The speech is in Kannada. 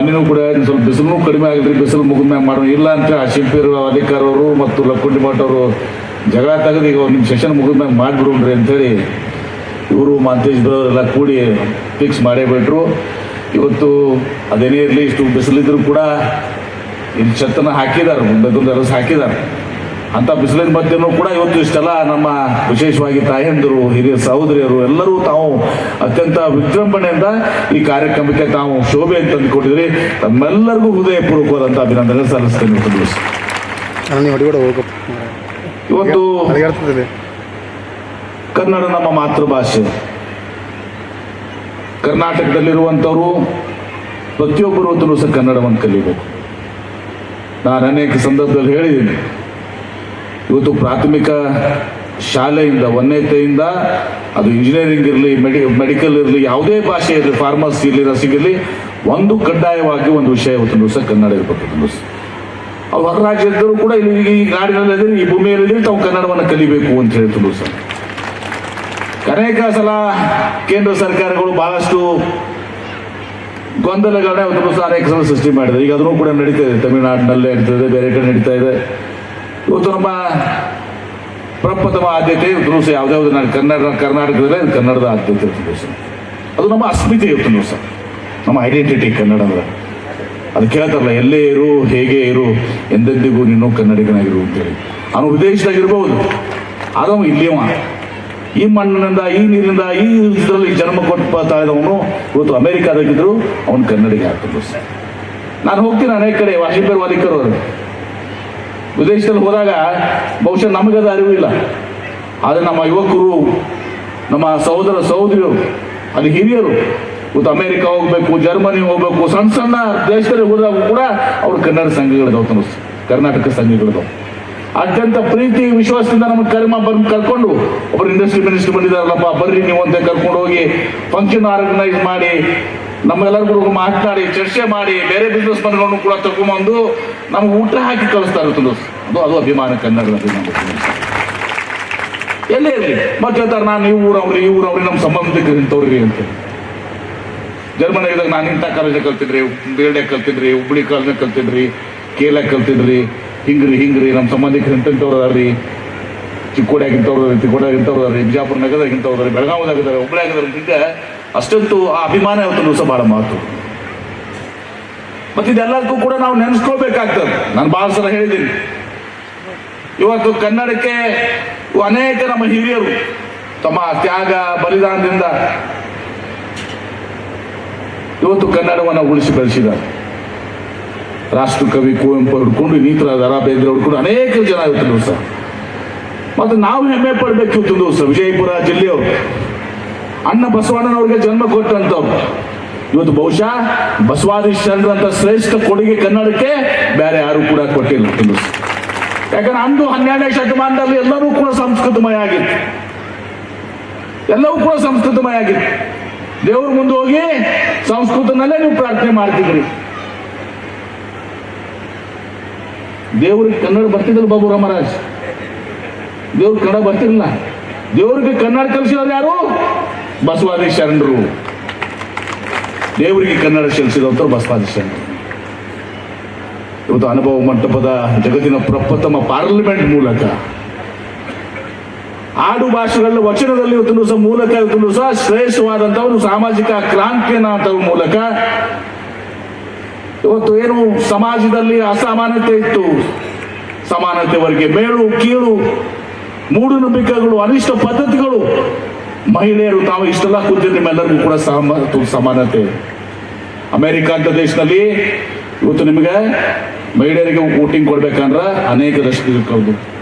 ಮಣ್ಣಿನೂ ಕೂಡ ಸ್ವಲ್ಪ ಬಿಸಿಲು ಕಡಿಮೆ ಆಗಿದ್ರಿ ಬಿಸಿಲು ಮುಗಿದ್ಮ್ಯಾಗ ಮಾಡೋಣ. ಇಲ್ಲ ಅಂತ ಆ ಅಧಿಕಾರವರು ಮತ್ತು ಲಕ್ಕುಂಡಿ ಮಠ ಅವರು ಜಗಳ ತೆಗೆದು ಈಗ ನಿಮ್ಮ ಸೆಷನ್ ಮುಗಿದ್ಮ್ಯಾಗ ಮಾಡಿಬಿಡ್ರಿ ಅಂತೇಳಿ ಇವರು ಮಾಂತೇಶ್ ಎಲ್ಲ ಕೂಡಿ ಫಿಕ್ಸ್ ಮಾಡೇ ಬಿಟ್ರು ಇವತ್ತು ಅದೇನೇ ಇರಲಿ, ಇಷ್ಟು ಬಿಸಿಲಿದ್ರು ಕೂಡ ಇಲ್ಲಿ ಛತ್ತನ ಹಾಕಿದ್ದಾರೆ ಬೆದೊಂದು ಅರಸು ಹಾಕಿದ್ದಾರೆ. ಅಂತ ಬಿಸಿಲಿನ ಮಧ್ಯೆನೂ ಕೂಡ ಇವತ್ತು ಇಷ್ಟೆಲ್ಲ ನಮ್ಮ ವಿಶೇಷವಾಗಿ ತಾಯಂದಿರು ಹಿರಿಯ ಸಹೋದರಿಯರು ಎಲ್ಲರೂ ತಾವು ಅತ್ಯಂತ ವಿಜೃಂಭಣೆಯಿಂದ ಈ ಕಾರ್ಯಕ್ರಮಕ್ಕೆ ತಾವು ಶೋಭೆ ಅಂತ ಅಂದ್ಕೊಂಡಿದ್ರಿ ತಮ್ಮೆಲ್ಲರಿಗೂ ಹೃದಯಪೂರ್ವಕವಾದಂಥ ಅಭಿನಂದನೆ ಸಲ್ಲಿಸ್ತೇನೆ ಇವತ್ತು ಕನ್ನಡ ನಮ್ಮ ಮಾತೃಭಾಷೆ. ಕರ್ನಾಟಕದಲ್ಲಿರುವಂಥವರು ಪ್ರತಿಯೊಬ್ಬರು ಸಹ ಕನ್ನಡವನ್ನು ಕಲಿಬೇಕು. ನಾನು ಅನೇಕ ಸಂದರ್ಭದಲ್ಲಿ ಹೇಳಿದ್ದೀನಿ. ಇವತ್ತು ಪ್ರಾಥಮಿಕ ಶಾಲೆಯಿಂದ ಒಂದನೇತೆಯಿಂದ ಅದು ಇಂಜಿನಿಯರಿಂಗ್ ಇರಲಿ ಮೆಡಿ ಮೆಡಿಕಲ್ ಇರಲಿ, ಯಾವುದೇ ಭಾಷೆ ಇರಲಿ ಫಾರ್ಮಸಿ ಇರಲಿ ರಸಿಗಿರಲಿ ಒಂದು ಕಡ್ಡಾಯವಾಗಿ ಒಂದು ವಿಷಯ ಇವತ್ತು ದಿವಸ ಕನ್ನಡ ಇರಬೇಕು ದಿವಸ ಅವ್ರು ಹೊರ ರಾಜ್ಯದವರು ಕೂಡ ಇಲ್ಲಿ ಈ ನಾಡಿನಲ್ಲಿ ಇದ್ರೆ ಈ ಭೂಮಿಯಲ್ಲಿ ಇದ್ರೆ ತಾವು ಕನ್ನಡವನ್ನು ಕಲಿಬೇಕು ಅಂತ ಹೇಳ್ತಿದ್ರು ಸರ್ ಅನೇಕ ಸಲ ಕೇಂದ್ರ ಸರ್ಕಾರಗಳು ಬಹಳಷ್ಟು ಗೊಂದಲಗಳನ್ನ ಒಂದು ಅನೇಕ ಸಲ ಸೃಷ್ಟಿ ಮಾಡಿದೆ. ಈಗ ಅದನ್ನು ಕೂಡ ನಡೀತಾ ಇದೆ, ತಮಿಳುನಾಡಿನಲ್ಲೇ ನಡೀತಾ ಇದೆ, ಬೇರೆ ಕಡೆ ನಡೀತಾ ಇದೆ. ಇವತ್ತು ನಮ್ಮ ಪ್ರಪ್ರಥಮ ಆದ್ಯತೆ, ಇವತ್ತು ಸಹ ನಾನು ಕನ್ನಡ ನಾಡು ಕನ್ನಡ, ಕರ್ನಾಟಕದಲ್ಲೇ ಕನ್ನಡದ ಆದ್ಯತೆ ಇರ್ತದೆ ಅದು ನಮ್ಮ ಅಸ್ಮಿತೆ ಇವತ್ತು ಸರ್ ನಮ್ಮ ಐಡೆಂಟಿಟಿ ಕನ್ನಡ ಅಂದ್ರೆ ಅದು ಕೇಳ್ತಾರಲ್ಲ, ಎಲ್ಲೇ ಇರು, ಹೇಗೆ ಇರು, ಎಂದೆಂದಿಗೂ ನೀನು ಕನ್ನಡಿಗನಾಗಿರು ಅಂತೇಳಿ. ಅವನು ವಿದೇಶದಾಗಿರ್ಬೋದು ಆದವ ಇಲ್ಲಿಯವ. ಈ ಮಣ್ಣಿನಿಂದ, ಈ ನೀರಿನಿಂದ, ಈ ಇದರಲ್ಲಿ ಜನ್ಮ ಕೊಟ್ಟ ಇವತ್ತು ಅಮೆರಿಕಾದಾಗಿದ್ರು ಅವನು ಕನ್ನಡಿಗ ಆಗ್ತದೆ ಸರ್ ನಾನು ಹೋಗ್ತೀನಿ ಅನೇಕ ಕಡೆ ವಾಶಿಪೇರ್ ವಾಲಿಕರ್. ವಿದೇಶದಲ್ಲಿ ಹೋದಾಗ ಬಹುಶಃ ನಮಗದ ಅರಿವು ಇಲ್ಲ ಆದರೆ ನಮ್ಮ ಯುವಕರು, ನಮ್ಮ ಸಹೋದರ ಸಹೋದರಿಯರು ಅಲ್ಲಿ ಹಿರಿಯರು, ಇವತ್ತು ಅಮೆರಿಕ ಹೋಗ್ಬೇಕು, ಜರ್ಮನಿ ಹೋಗ್ಬೇಕು, ಸಣ್ಣ ಸಣ್ಣ ದೇಶದಲ್ಲಿ ಹೋದಾಗ ಕೂಡ ಅವ್ರು ಕನ್ನಡ ಸಂಘಗಳಿದಾವೆ ತನ್ನ ಕರ್ನಾಟಕ ಸಂಘಗಳಿದಾವೆ. ಅತ್ಯಂತ ಪ್ರೀತಿ, ವಿಶ್ವಾಸದಿಂದ ನಮಗೆ ಕರ್ಮ ಬಂದು ಕರ್ಕೊಂಡು ಒಬ್ಬರು ಇಂಡಸ್ಟ್ರಿ ಮಿನಿಸ್ಟರ್ ಬಂದಿದ್ದಾರಲ್ಲಪ್ಪ, ಬರ್ರಿ ನೀವು ಅಂತ ಕರ್ಕೊಂಡು ಹೋಗಿ ಫಂಕ್ಷನ್ ಆರ್ಗನೈಸ್ ಮಾಡಿ ನಮ್ಮೆಲ್ಲರಿಗೂ ಮಾತನಾಡಿ, ಚರ್ಚೆ ಮಾಡಿ, ಬೇರೆ ಬಿಸ್ನೆಸ್ ಮನ್ಗಳನ್ನು ಕೂಡ ತಗೊಂಬಂದು ನಮ್ಗೆ ಊಟ ಹಾಕಿ ಕಳಿಸ್ತಾ ಇರ್ತದೆ ಅದು ಅದು ಅಭಿಮಾನ ಅಭಿಮಾನ. ಎಲ್ಲೇ ಇರಲಿ ಮತ್ತೆ ಹೇಳ್ತಾರೆ ನಾನು ಈ ಊರವ್ರಿ ಈ ಊರವ್ರಿ ನಮ್ಮ ಸಂಬಂಧಿಕರು ಇಂಥವ್ರಿ ಅಂತ ಜರ್ಮನಿದಾಗ ನಾನು ಇಂಥ ಕಾಲೇಜಾಗ ಕಲ್ತಿದ್ರಿ ಬೇಲ್ಡೆ ಕಲ್ತಿದ್ರಿ, ಹುಬ್ಳಿ ಕಾಲೇಜಾಗ ಕಲ್ತಿದ್ರಿ ಕೇಲ ಕಲ್ತಿದ್ರಿ, ಹಿಂಗ್ರಿ ಹಿಂಗ್ರಿ ನಮ್ಮ ಸಂಬಂಧಿಕರು ಇಂಥವ್ರು ಅದಾರ್ರಿ. ಚಿಕ್ಕೋಡ್ಯಾಗ ಇಂಥವ್ರು ಅದಾರಿ ಚಿಕ್ಕೋಡಿಯಾಗ ಇಂಥವ್ರು ಅದಾರಿ ಬಿಜಾಪುರ ನಗರದಾಗ ಅದಾರಿ ಬೆಳಗಾವಿದಾಗ ಇದಾರೆ ಹುಬ್ಳಿಯಾಗ ಇದಾರೆ ಅಂತಿದ್ದೆ ಅಷ್ಟಂತೂ ಆ ಅಭಿಮಾನ ಇವತ್ತು ಸಹ ಬಹಳ ಮಾತು ಮತ್ತೆ ಇದೆಲ್ಲದಕ್ಕೂ ಕೂಡ ನಾವು ನೆನೆಸ್ಕೋಬೇಕಾಗ್ತದೆ. ನಾನು ಬಹಳ ಸಲ ಹೇಳಿದ್ದೀನಿ. ಇವತ್ತು ಕನ್ನಡಕ್ಕೆ ಅನೇಕ ನಮ್ಮ ಹಿರಿಯರು ತಮ್ಮ ತ್ಯಾಗ, ಬಲಿದಾನದಿಂದ ಇವತ್ತು ಕನ್ನಡವನ್ನು ಉಳಿಸಿ ಬೆಳೆಸಿದ್ದಾರೆ. ರಾಷ್ಟ್ರಕವಿ ಕುವೆಂಪು ಹಿಡ್ಕೊಂಡು ನೀತರ ದರಾಬೇಂದ್ರ ಬೇಂದ್ರೆ ಹಿಡ್ಕೊಂಡು ಅನೇಕ ಜನ ಇವತ್ತು ದಿವಸ. ಮತ್ತು ನಾವು ಹೆಮ್ಮೆ ಪಡಬೇಕು ಇವತ್ತು ದಿವಸ. ವಿಜಯಪುರ ಜಿಲ್ಲೆಯವರು. ಅಣ್ಣ ಬಸವಣ್ಣನವ್ರಿಗೆ ಜನ್ಮ ಕೊಟ್ಟಂತವ್ರು ಇವತ್ತು ಬಹುಶಃ ಬಸವಾದಿ ಶರಣರಂತ ಶ್ರೇಷ್ಠ ಕೊಡುಗೆ ಕನ್ನಡಕ್ಕೆ ಬೇರೆ ಯಾರು ಕೂಡ ಕೊಟ್ಟಿಲ್ಲ. ಯಾಕಂದ್ರೆ ಅಂದು ಹನ್ನೆರಡನೇ ಶತಮಾನದಲ್ಲಿ ಎಲ್ಲರೂ ಕೂಡ ಸಂಸ್ಕೃತಮಯ ಆಗಿತ್ತು ಎಲ್ಲವೂ ಕೂಡ ಸಂಸ್ಕೃತಮಯ ಆಗಿತ್ತು ದೇವ್ರ ಮುಂದೆ ಹೋಗಿ ಸಂಸ್ಕೃತನಲ್ಲೇ ನೀವು ಪ್ರಾರ್ಥನೆ ಮಾಡ್ತಿದ್ರಿ. ದೇವ್ರಿಗೆ ಕನ್ನಡ ಬರ್ತಿದ್ರು ಬಾಬು ರಾಮರಾಜ್. ದೇವ್ರ ಕನ್ನಡ ಬರ್ತಿರಲಿಲ್ಲ. ದೇವ್ರಿಗೆ ಕನ್ನಡ ಕಲಿಸಿದವ್ರು ಯಾರು? ಬಸವಾದಿ ಶರಣರು. ದೇವರಿಗೆ ಕನ್ನಡ ಕಲಿಸಿದವರು ಬಸವಾದಿ ಶರಣರು. ಇವತ್ತು ಅನುಭವ ಮಂಟಪದ ಜಗತ್ತಿನ ಪ್ರಪ್ರಥಮ ಪಾರ್ಲಿಮೆಂಟ್ ಮೂಲಕ. ಆಡು ಭಾಷೆಗಳ ವಚನದಲ್ಲಿ ಇವತ್ತು ಸಹ ಮೂಲಕ ಇವತ್ತು ಸಹ ಶ್ರೇಷ್ಠವಾದಂತಹ ಒಂದು ಸಾಮಾಜಿಕ ಕ್ರಾಂತಿಯನ್ನು ತರುವ ಮೂಲಕ. ಇವತ್ತು ಏನು ಸಮಾಜದಲ್ಲಿ ಅಸಮಾನತೆ ಇತ್ತು. ಸಮಾನತೆವರೆಗೆ ಮೇಳು ಕೀಳು ಮೂಢನಂಬಿಕೆಗಳು ಅನಿಷ್ಟ ಪದ್ಧತಿಗಳು. ಮಹಿಳೆಯರು ತಾವು ಇಷ್ಟೆಲ್ಲ ಕೂತಿದ್ದು ನಿಮ್ಮೆಲ್ಲರಿಗೂ ಕೂಡ ಸಮ ಸಮಾನತೆ. ಅಮೆರಿಕ ಅಂತ ದೇಶದಲ್ಲಿ ಇವತ್ತು ನಿಮಗೆ ಮಹಿಳೆಯರಿಗೆ ವೋಟಿಂಗ್ ಕೊಡ್ಬೇಕಂದ್ರ ಅನೇಕ ದಶಕಗಳು